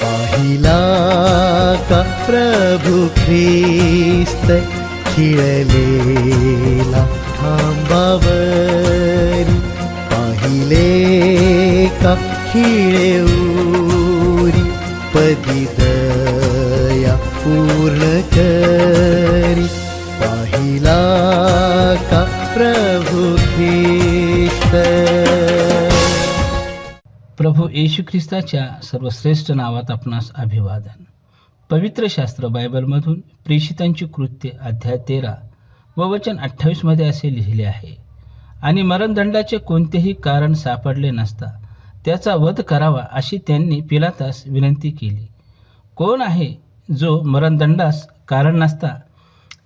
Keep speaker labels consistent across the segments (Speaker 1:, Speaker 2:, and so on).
Speaker 1: पाहिला का प्रभू ख्रिस्त खिळलेला थांबावर पाहिले का खिळेऊरी पदी दया पूर्ण करी. पाहिला का प्रभू ख्रिस्त
Speaker 2: प्रभू येशू ख्रिस्ताच्या सर्वश्रेष्ठ नावात आपणास अभिवादन. पवित्र शास्त्र बायबलमधून प्रेषितांची कृत्य अध्याय तेरा व वचन अठ्ठावीसमध्ये असे लिहिले आहे. आणि मरणदंडाचे कोणतेही कारण सापडले नसता त्याचा वध करावा अशी त्यांनी पिलातास विनंती केली. कोण आहे जो मरणदंडास कारण नसता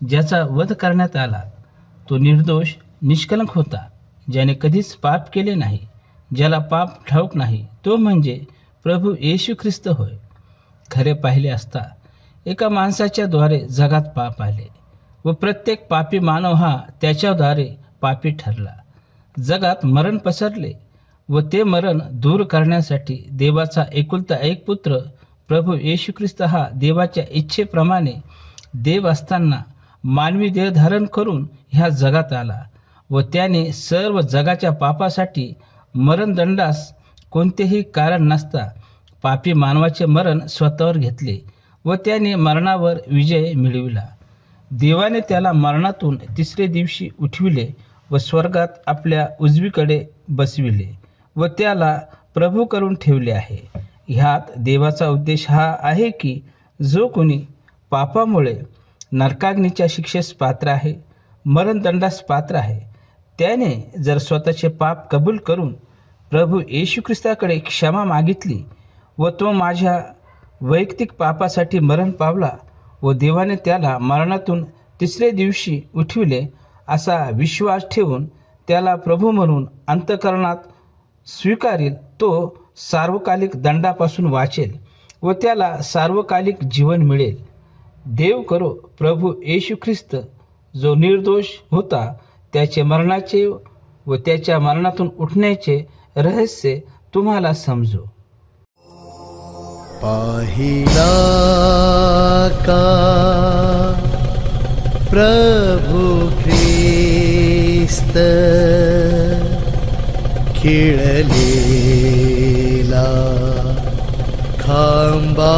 Speaker 2: ज्याचा वध करण्यात आला? तो निर्दोष निष्कलंक होता ज्याने कधीच पाप केले नाही. ज्याला पाप ठाऊक नाही तो म्हणजे प्रभू येशू ख्रिस्त होय. खरे पाहिले असता एका माणसाच्या द्वारे जगात पाप आले व प्रत्येक पापी मानव हा त्याच्याद्वारे पापी ठरला. जगात मरण पसरले व ते मरण दूर करण्यासाठी देवाचा एकुलता एक पुत्र प्रभू येशू ख्रिस्त हा देवाच्या इच्छेप्रमाणे देव असताना मानवी देह धारण करून ह्या जगात आला व त्याने सर्व जगाच्या पापासाठी मरणदंडास कोणतेही कारण नसता. पापी मानवाचे मरण स्वतःवर घेतले व त्याने मरणावर विजय मिळविला. देवाने त्याला मरणातून तिसरे दिवशी उठविले व स्वर्गात आपल्या उजवीकडे बसविले व त्याला प्रभू करून ठेवले आहे. ह्यात देवाचा उद्देश हा आहे की जो कोणी पापामुळे नरकाग्नीच्या शिक्षेस पात्र आहे मरणदंडास पात्र आहे त्याने जर स्वतःचे पाप कबूल करून प्रभू येशू ख्रिस्ताकडे क्षमा मागितली व तो माझ्या वैयक्तिक पापासाठी मरण पावला व देवाने त्याला मरणातून तिसरे दिवशी उठविले असा विश्वास ठेवून त्याला प्रभू म्हणून अंतकरणात स्वीकारील तो सार्वकालिक दंडापासून वाचेल व त्याला सार्वकालिक जीवन मिळेल. देव करो प्रभू येशू ख्रिस्त जो निर्दोष होता त्याचे मरणाचे व त्याच्या मरणातून उठण्याचे रहस्य तुम्हाला समजू.
Speaker 1: पाहिला का प्रभू ख्रिस्त? खिळलेला खांबा